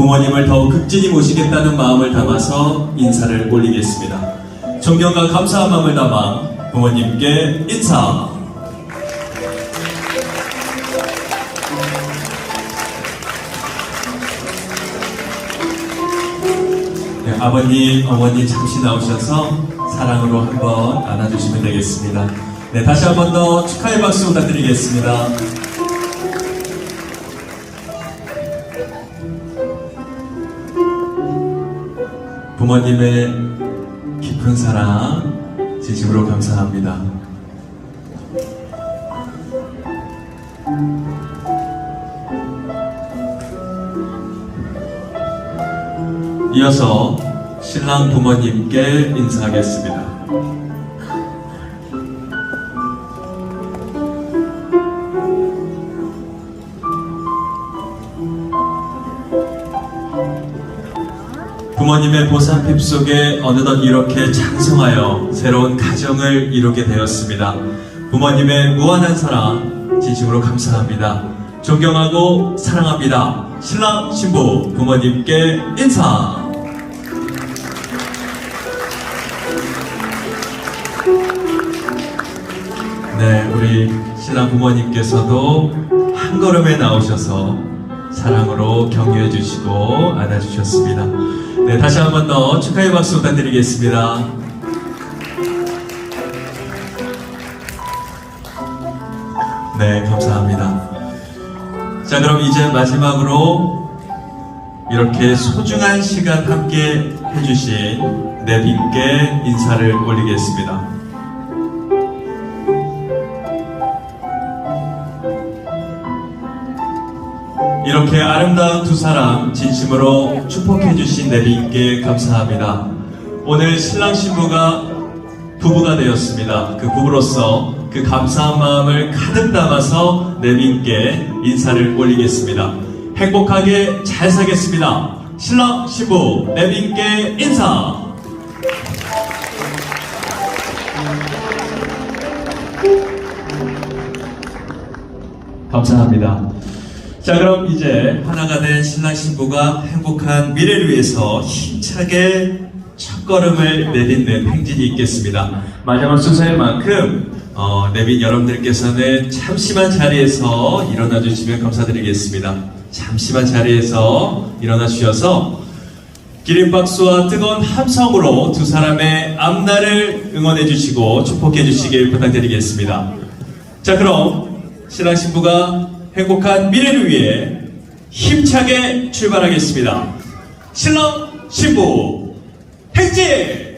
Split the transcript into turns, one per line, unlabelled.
부모님을 더욱 극진히 모시겠다는 마음을 담아서 인사를 올리겠습니다. 존경과 감사한 마음을 담아 부모님께 인사. 네, 아버님, 어머니 잠시 나오셔서 사랑으로 한번 안아주시면 되겠습니다. 네, 다시 한 번 더 축하의 박수 부탁드리겠습니다. 부모님의 깊은 사랑 진심으로 감사합니다. 이어서 신랑 부모님께 인사하겠습니다. 부모님의 보살핌 속에 어느덧 이렇게 장성하여 새로운 가정을 이루게 되었습니다. 부모님의 무한한 사랑 진심으로 감사합니다. 존경하고 사랑합니다. 신랑 신부 부모님께 인사. 네, 우리 신랑 부모님께서도 한 걸음에 나오셔서 사랑으로 격려해 주시고 안아주셨습니다. 네, 다시 한 번 더 축하의 박수 부탁드리겠습니다. 네, 감사합니다. 자, 그럼 이제 마지막으로 이렇게 소중한 시간 함께 해주신 내 빈께 인사를 올리겠습니다. 이렇게 아름다운 두 사람 진심으로 축복해 주신 내빈께 감사합니다. 오늘 신랑 신부가 부부가 되었습니다. 그 부부로서 그 감사한 마음을 가득 담아서 내빈께 인사를 올리겠습니다. 행복하게 잘 살겠습니다. 신랑 신부 내빈께 인사. 감사합니다. 자, 그럼 이제 하나가 된 신랑 신부가 행복한 미래를 위해서 힘차게 첫걸음을 내딛는 행진이 있겠습니다. 마지막 순서인 만큼 어, 내빈 여러분들께서는 잠시만 자리에서 일어나 주시면 감사드리겠습니다. 잠시만 자리에서 일어나 주셔서 기립박수와 뜨거운 함성으로 두 사람의 앞날을 응원해 주시고 축복해 주시길 부탁드리겠습니다. 자, 그럼 신랑 신부가 행복한 미래를 위해 힘차게 출발하겠습니다. 신랑 신부 행진!